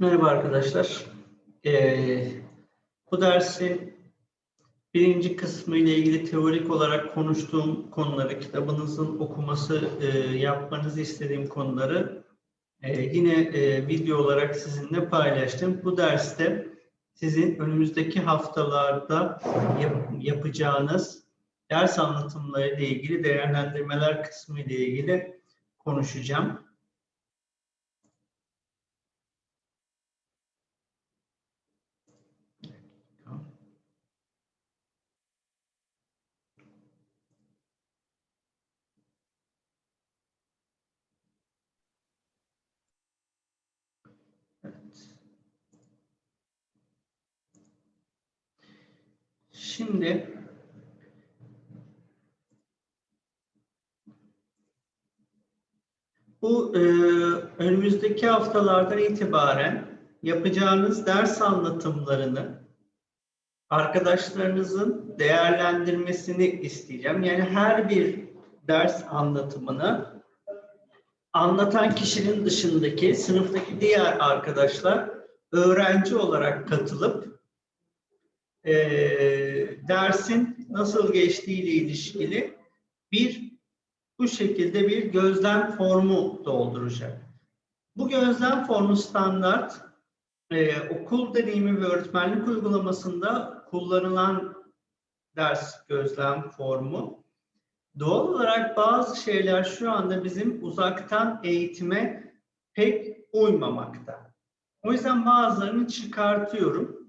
Merhaba arkadaşlar. Ee, bu dersin birinci kısmı ile ilgili teorik olarak konuştuğum konuları, kitabınızın okuması e, yapmanızı istediğim konuları e, yine e, video olarak sizinle paylaştım. Bu derste sizin önümüzdeki haftalarda yap- yapacağınız ders anlatımları ile ilgili değerlendirmeler kısmı ile ilgili konuşacağım. Evet. Şimdi bu e, önümüzdeki haftalardan itibaren yapacağınız ders anlatımlarını arkadaşlarınızın değerlendirmesini isteyeceğim. Yani her bir ders anlatımını anlatan kişinin dışındaki sınıftaki diğer arkadaşlar öğrenci olarak katılıp eee, dersin nasıl geçtiğiyle ilişkili bir bu şekilde bir gözlem formu dolduracak. Bu gözlem formu standart eee, okul deneyimi ve öğretmenlik uygulamasında kullanılan ders gözlem formu. Doğal olarak bazı şeyler şu anda bizim uzaktan eğitime pek uymamakta. O yüzden bazılarını çıkartıyorum.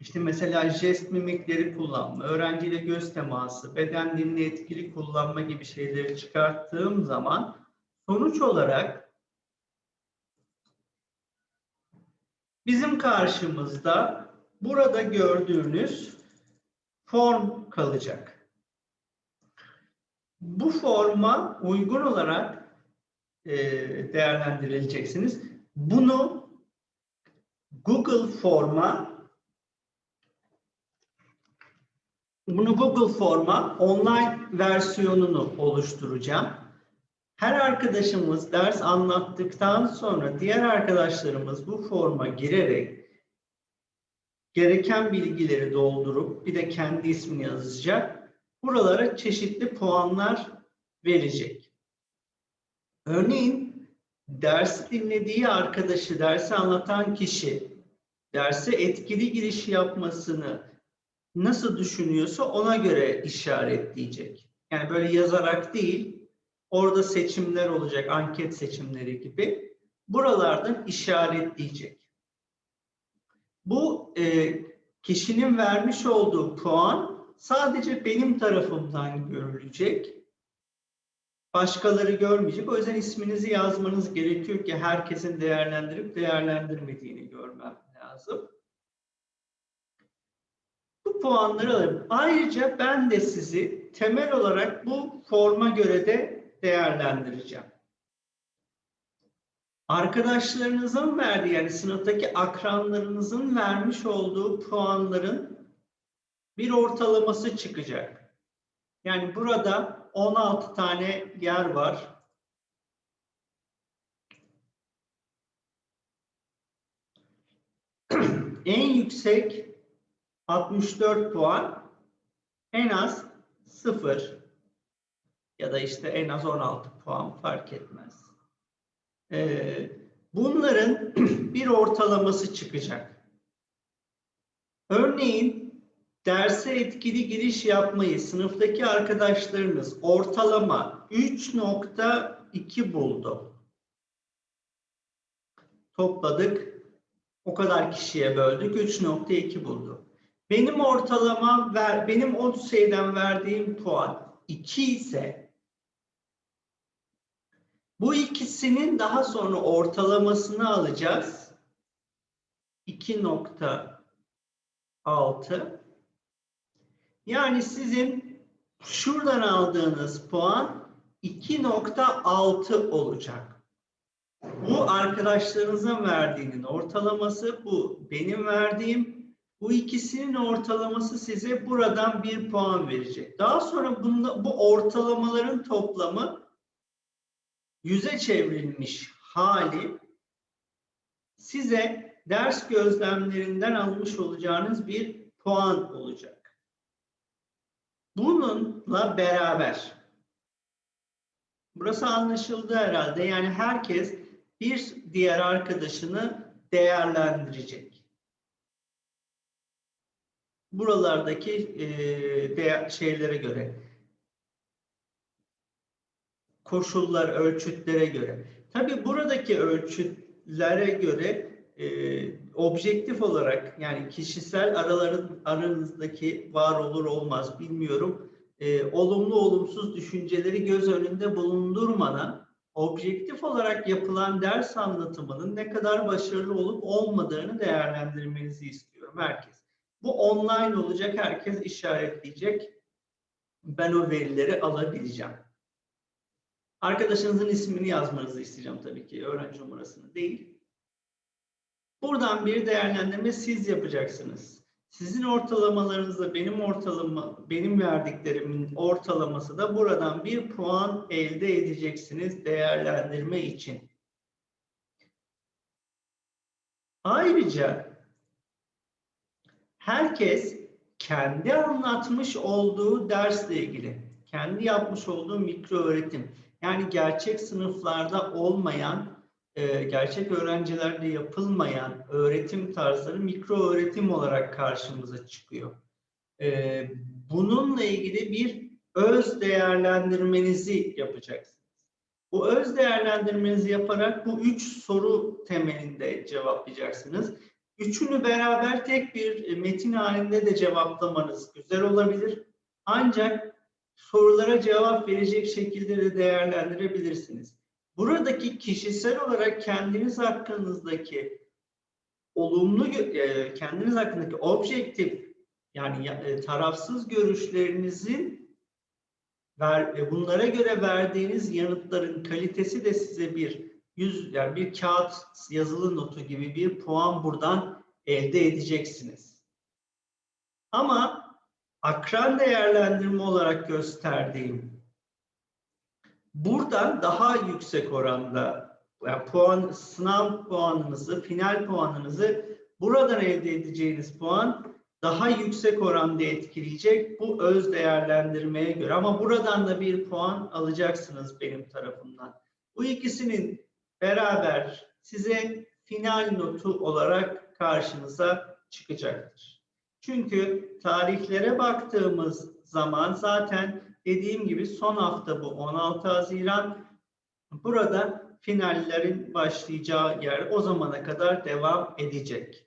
İşte mesela jest mimikleri kullanma, öğrenciyle göz teması, beden dilini etkili kullanma gibi şeyleri çıkarttığım zaman sonuç olarak bizim karşımızda burada gördüğünüz form kalacak. Bu forma uygun olarak e, değerlendirileceksiniz. Bunu Google forma bunu Google forma online versiyonunu oluşturacağım. Her arkadaşımız ders anlattıktan sonra diğer arkadaşlarımız bu forma girerek gereken bilgileri doldurup bir de kendi ismini yazacak. Buralara çeşitli puanlar verecek. Örneğin dersi dinlediği arkadaşı, dersi anlatan kişi derse etkili giriş yapmasını nasıl düşünüyorsa ona göre işaretleyecek. Yani böyle yazarak değil, orada seçimler olacak, anket seçimleri gibi. Buralardan işaretleyecek. Bu e, kişinin vermiş olduğu puan sadece benim tarafımdan görülecek. Başkaları görmeyecek. O yüzden isminizi yazmanız gerekiyor ki herkesin değerlendirip değerlendirmediğini görmem lazım. Puanları alırım. Ayrıca ben de sizi temel olarak bu forma göre de değerlendireceğim. Arkadaşlarınızın verdiği yani sınıftaki akranlarınızın vermiş olduğu puanların bir ortalaması çıkacak. Yani burada 16 tane yer var. en yüksek 64 puan, en az 0 ya da işte en az 16 puan fark etmez. Ee, bunların bir ortalaması çıkacak. Örneğin derse etkili giriş yapmayı sınıftaki arkadaşlarınız ortalama 3.2 buldu. Topladık. O kadar kişiye böldük. 3.2 buldu. Benim ortalama ver, benim o şeyden verdiğim puan 2 ise bu ikisinin daha sonra ortalamasını alacağız. 2.6 yani sizin şuradan aldığınız puan 2.6 olacak. Bu arkadaşlarınızın verdiğinin ortalaması, bu benim verdiğim. Bu ikisinin ortalaması size buradan bir puan verecek. Daha sonra bunda, bu ortalamaların toplamı yüze çevrilmiş hali size ders gözlemlerinden almış olacağınız bir puan olacak. Bununla beraber burası anlaşıldı herhalde. Yani herkes bir diğer arkadaşını değerlendirecek. Buralardaki e, şeylere göre koşullar, ölçütlere göre. Tabii buradaki ölçütlere göre e, objektif olarak yani kişisel araların aranızdaki var olur olmaz bilmiyorum. E, olumlu olumsuz düşünceleri göz önünde bulundurmadan objektif olarak yapılan ders anlatımının ne kadar başarılı olup olmadığını değerlendirmenizi istiyorum herkes. Bu online olacak, herkes işaretleyecek. Ben o verileri alabileceğim. Arkadaşınızın ismini yazmanızı isteyeceğim tabii ki, öğrenci numarasını değil. Buradan bir değerlendirme siz yapacaksınız. Sizin ortalamalarınızla benim ortalama, benim verdiklerimin ortalaması da buradan bir puan elde edeceksiniz değerlendirme için. Ayrıca herkes kendi anlatmış olduğu dersle ilgili, kendi yapmış olduğu mikro öğretim, yani gerçek sınıflarda olmayan, e, gerçek öğrencilerde yapılmayan öğretim tarzları mikro öğretim olarak karşımıza çıkıyor. E, bununla ilgili bir öz değerlendirmenizi yapacaksınız. Bu öz değerlendirmenizi yaparak bu üç soru temelinde cevaplayacaksınız. Üçünü beraber tek bir metin halinde de cevaplamanız güzel olabilir. Ancak sorulara cevap verecek şekilde de değerlendirebilirsiniz. Buradaki kişisel olarak kendiniz hakkınızdaki olumlu, e, kendiniz hakkındaki objektif yani e, tarafsız görüşlerinizin e, bunlara göre verdiğiniz yanıtların kalitesi de size bir yüz yani bir kağıt yazılı notu gibi bir puan buradan elde edeceksiniz. Ama akran değerlendirme olarak gösterdiğim buradan daha yüksek oranda yani puan sınav puanınızı, final puanınızı buradan elde edeceğiniz puan daha yüksek oranda etkileyecek bu öz değerlendirmeye göre. Ama buradan da bir puan alacaksınız benim tarafımdan. Bu ikisinin beraber size final notu olarak karşınıza çıkacaktır. Çünkü tarihlere baktığımız zaman zaten dediğim gibi son hafta bu 16 Haziran. Burada finallerin başlayacağı yer o zamana kadar devam edecek.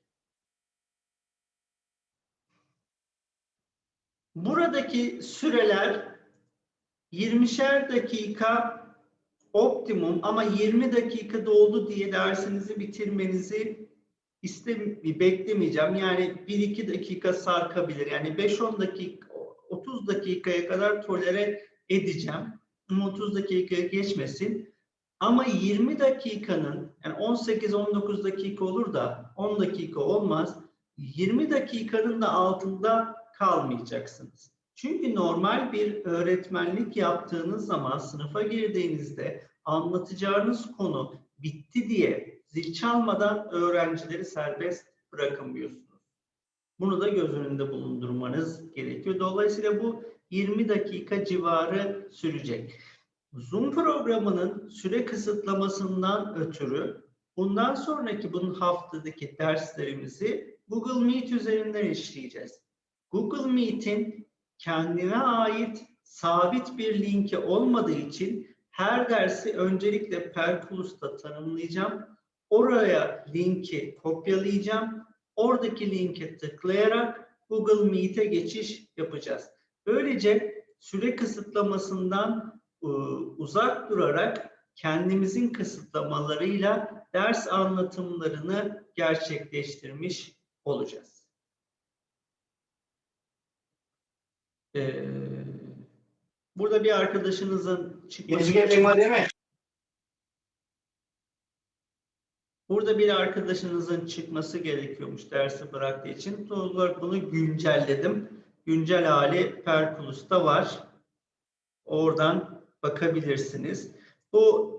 Buradaki süreler 20'şer dakika optimum ama 20 dakika doldu diye dersinizi bitirmenizi istem beklemeyeceğim. Yani 1-2 dakika sarkabilir. Yani 5-10 dakika 30 dakikaya kadar tolere edeceğim. 30 dakika geçmesin. Ama 20 dakikanın yani 18-19 dakika olur da 10 dakika olmaz. 20 dakikanın da altında kalmayacaksınız. Çünkü normal bir öğretmenlik yaptığınız zaman sınıfa girdiğinizde anlatacağınız konu bitti diye zil çalmadan öğrencileri serbest bırakamıyorsunuz. Bunu da göz önünde bulundurmanız gerekiyor. Dolayısıyla bu 20 dakika civarı sürecek. Zoom programının süre kısıtlamasından ötürü bundan sonraki bunun haftadaki derslerimizi Google Meet üzerinden işleyeceğiz. Google Meet'in kendine ait sabit bir linki olmadığı için her dersi öncelikle Perkulus'ta tanımlayacağım Oraya linki kopyalayacağım. Oradaki linke tıklayarak Google Meet'e geçiş yapacağız. Böylece süre kısıtlamasından ıı, uzak durarak kendimizin kısıtlamalarıyla ders anlatımlarını gerçekleştirmiş olacağız. Ee, burada bir arkadaşınızın çıkması... mi? Burada bir arkadaşınızın çıkması gerekiyormuş dersi bıraktığı için. Doğal olarak bunu güncelledim. Güncel hali Perkulus'ta var. Oradan bakabilirsiniz. Bu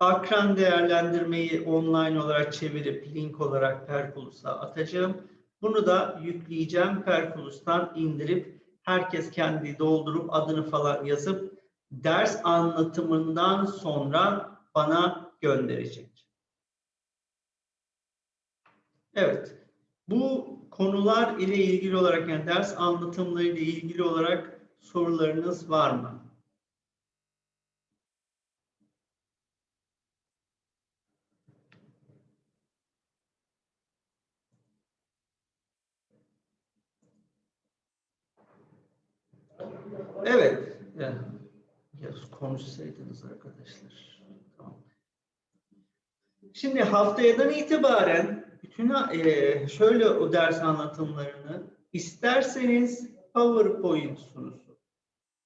akran değerlendirmeyi online olarak çevirip link olarak Perkulus'a atacağım. Bunu da yükleyeceğim. Perkulus'tan indirip herkes kendi doldurup adını falan yazıp ders anlatımından sonra bana gönderecek. Evet. Bu konular ile ilgili olarak yani ders anlatımları ile ilgili olarak sorularınız var mı? Evet. Ya konuşsaydınız arkadaşlar. Tamam. Şimdi haftayadan itibaren bütün eee, şöyle o ders anlatımlarını isterseniz PowerPoint sunusu,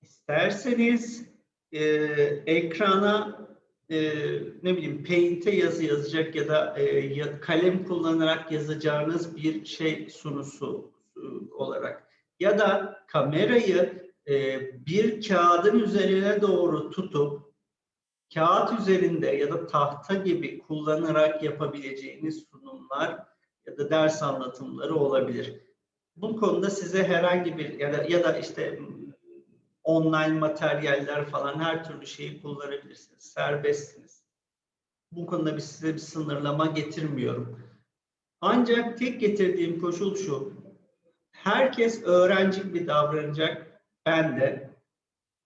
isterseniz eee, ekrana eee, ne bileyim Paint'e yazı yazacak ya da eee, ya- kalem kullanarak yazacağınız bir şey sunusu e, olarak ya da kamerayı e, bir kağıdın üzerine doğru tutup kağıt üzerinde ya da tahta gibi kullanarak yapabileceğiniz sunumlar ya da ders anlatımları olabilir. Bu konuda size herhangi bir ya da ya da işte online materyaller falan her türlü şeyi kullanabilirsiniz. Serbestsiniz. Bu konuda bir size bir sınırlama getirmiyorum. Ancak tek getirdiğim koşul şu. Herkes öğrenci gibi davranacak. Ben de.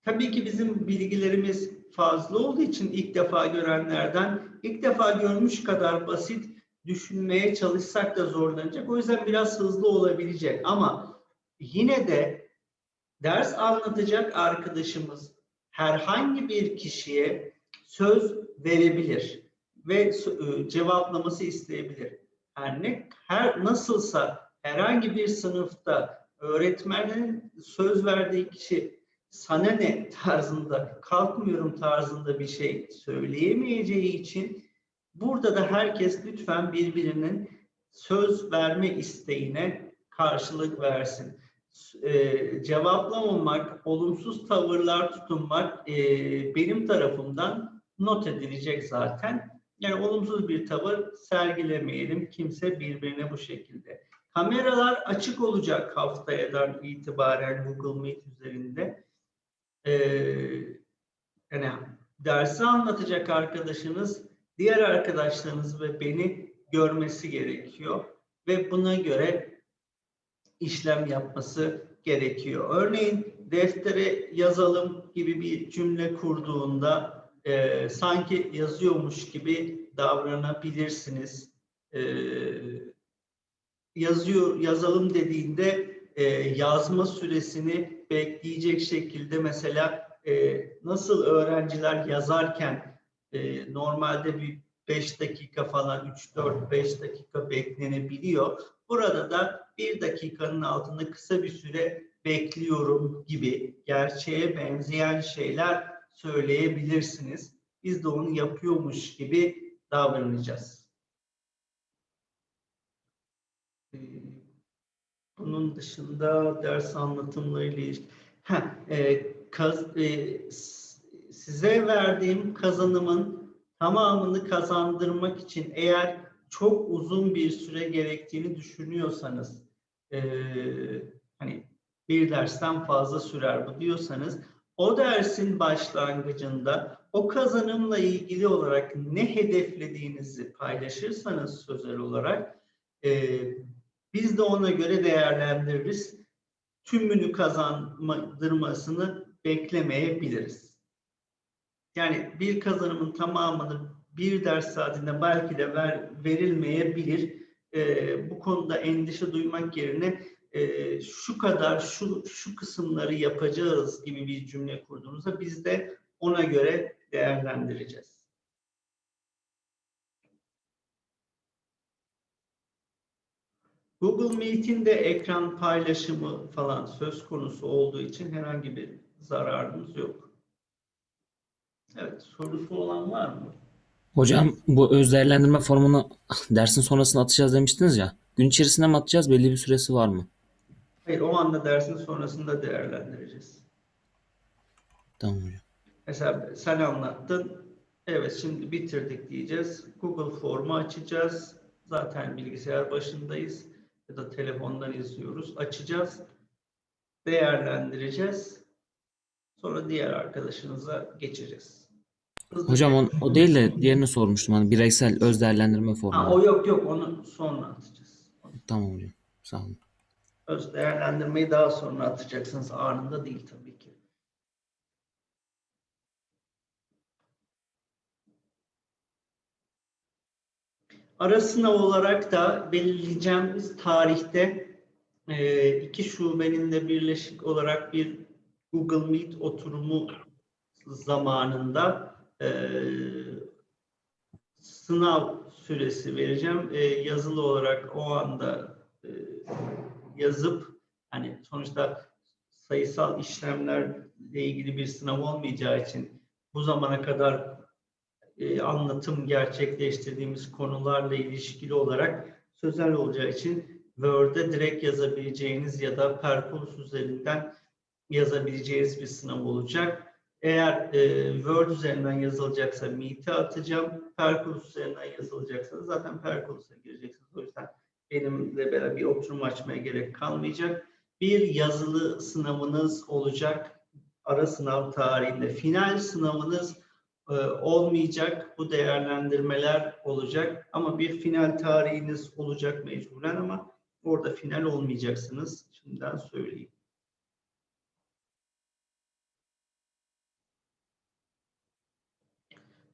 Tabii ki bizim bilgilerimiz fazla olduğu için ilk defa görenlerden ilk defa görmüş kadar basit düşünmeye çalışsak da zorlanacak. O yüzden biraz hızlı olabilecek ama yine de ders anlatacak arkadaşımız herhangi bir kişiye söz verebilir ve e, cevaplaması isteyebilir. Her ne her nasılsa herhangi bir sınıfta öğretmenin söz verdiği kişi sana ne tarzında, kalkmıyorum tarzında bir şey söyleyemeyeceği için burada da herkes lütfen birbirinin söz verme isteğine karşılık versin. Ee, cevaplamamak, olumsuz tavırlar tutunmak e, benim tarafımdan not edilecek zaten. Yani olumsuz bir tavır sergilemeyelim kimse birbirine bu şekilde. Kameralar açık olacak haftayadan itibaren Google Meet üzerinde. Ee, yani dersi anlatacak arkadaşınız diğer arkadaşlarınız ve beni görmesi gerekiyor ve buna göre işlem yapması gerekiyor. Örneğin deftere yazalım gibi bir cümle kurduğunda e, sanki yazıyormuş gibi davranabilirsiniz. E, yazıyor yazalım dediğinde e, yazma süresini bekleyecek şekilde mesela e, nasıl öğrenciler yazarken e, normalde bir 5 dakika falan 3-4-5 dakika beklenebiliyor. Burada da bir dakikanın altında kısa bir süre bekliyorum gibi gerçeğe benzeyen şeyler söyleyebilirsiniz. Biz de onu yapıyormuş gibi davranacağız. Ee, Bunun dışında ders anlatımlarıyla ilgili ha, e, kaz, e, size verdiğim kazanımın tamamını kazandırmak için eğer çok uzun bir süre gerektiğini düşünüyorsanız e, hani bir dersten fazla sürer bu diyorsanız o dersin başlangıcında o kazanımla ilgili olarak ne hedeflediğinizi paylaşırsanız sözel olarak e, biz de ona göre değerlendiririz. Tümünü kazandırmasını beklemeyebiliriz. Yani bir kazanımın tamamını bir ders saatinde belki de ver, verilmeyebilir. Ee, bu konuda endişe duymak yerine e, şu kadar şu şu kısımları yapacağız gibi bir cümle kurduğunuzda biz de ona göre değerlendireceğiz. Google Meet'in de ekran paylaşımı falan söz konusu olduğu için herhangi bir zararımız yok. Evet, sorusu olan var mı? Hocam bu öz değerlendirme formunu dersin sonrasında atacağız demiştiniz ya. Gün içerisinde mi atacağız? Belli bir süresi var mı? Hayır, o anda dersin sonrasında değerlendireceğiz. Tamam hocam. Mesela sen anlattın, Evet şimdi bitirdik diyeceğiz. Google Form'u açacağız. Zaten bilgisayar başındayız ya da telefondan izliyoruz. Açacağız. Değerlendireceğiz. Sonra diğer arkadaşınıza geçeceğiz. Hızlı Hocam o, geçelim. o değil de diğerini sormuştum. Hani bireysel öz değerlendirme Ha, formu. o yok yok onu sonra atacağız. Tamam hocam. Sağ olun. Öz değerlendirmeyi daha sonra atacaksınız. Anında değil tabii ki. Ara sınav olarak da belirleyeceğimiz tarihte e, iki şubenin de birleşik olarak bir Google Meet oturumu zamanında e, sınav süresi vereceğim. E, yazılı olarak o anda yazıp hani sonuçta sayısal işlemlerle ilgili bir sınav olmayacağı için bu zamana kadar e, anlatım gerçekleştirdiğimiz konularla ilişkili olarak sözel olacağı için Word'e direkt yazabileceğiniz ya da Perkulus üzerinden yazabileceğiniz bir sınav olacak. Eğer e, Word üzerinden yazılacaksa Meet'e atacağım. Perkulus üzerinden yazılacaksa zaten Perkulus'a gireceksiniz. O yüzden benimle beraber bir oturum açmaya gerek kalmayacak. Bir yazılı sınavınız olacak ara sınav tarihinde. Final sınavınız olmayacak. Bu değerlendirmeler olacak. Ama bir final tarihiniz olacak mecburen ama orada final olmayacaksınız. Şimdiden söyleyeyim.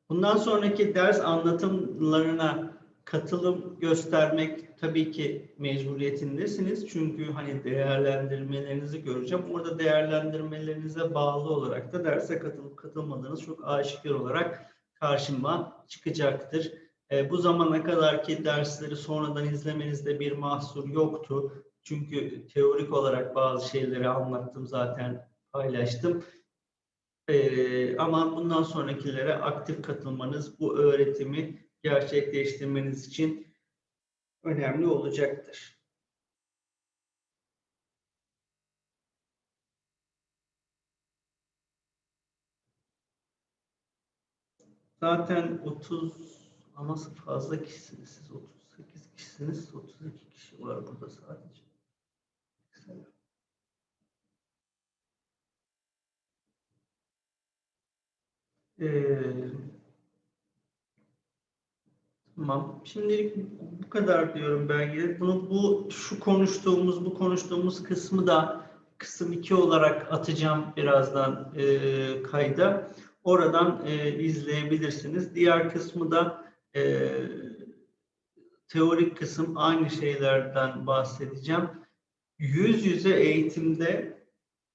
Bundan sonraki ders anlatımlarına katılım göstermek tabii ki mecburiyetindesiniz. Çünkü hani değerlendirmelerinizi göreceğim. Orada değerlendirmelerinize bağlı olarak da derse katılıp katılmadığınız çok aşikar olarak karşıma çıkacaktır. E, bu zamana kadarki dersleri sonradan izlemenizde bir mahsur yoktu. Çünkü teorik olarak bazı şeyleri anlattım zaten paylaştım. Ee, ama bundan sonrakilere aktif katılmanız bu öğretimi gerçekleştirmeniz için önemli olacaktır. Zaten 30 ama fazla kişisiniz siz 38 kişisiniz 32 kişi var burada sadece. Ee, tamam. Şimdilik bu kadar diyorum belki. Bunu bu şu konuştuğumuz bu konuştuğumuz kısmı da kısım 2 olarak atacağım birazdan e, kayda. Oradan e, izleyebilirsiniz. Diğer kısmı da e, teorik kısım aynı şeylerden bahsedeceğim. Yüz yüze eğitimde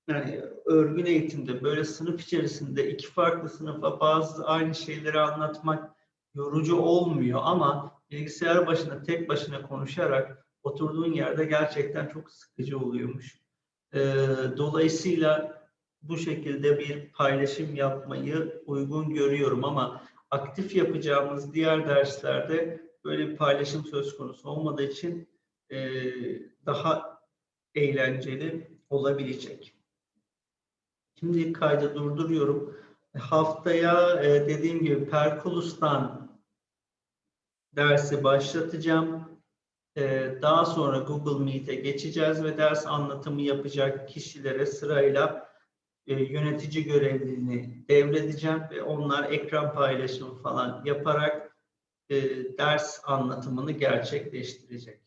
yani örgün eğitimde böyle sınıf içerisinde iki farklı sınıfa bazı aynı şeyleri anlatmak yorucu olmuyor ama bilgisayar başında tek başına konuşarak oturduğun yerde gerçekten çok sıkıcı oluyormuş. Ee, dolayısıyla bu şekilde bir paylaşım yapmayı uygun görüyorum ama aktif yapacağımız diğer derslerde böyle bir paylaşım söz konusu olmadığı için e, daha eğlenceli olabilecek. Şimdi kaydı durduruyorum. Haftaya e, dediğim gibi Perkulus'tan dersi başlatacağım. E, daha sonra Google Meet'e geçeceğiz ve ders anlatımı yapacak kişilere sırayla e, yönetici görevliliğini devredeceğim ve onlar ekran paylaşımı falan yaparak e, ders anlatımını gerçekleştirecek.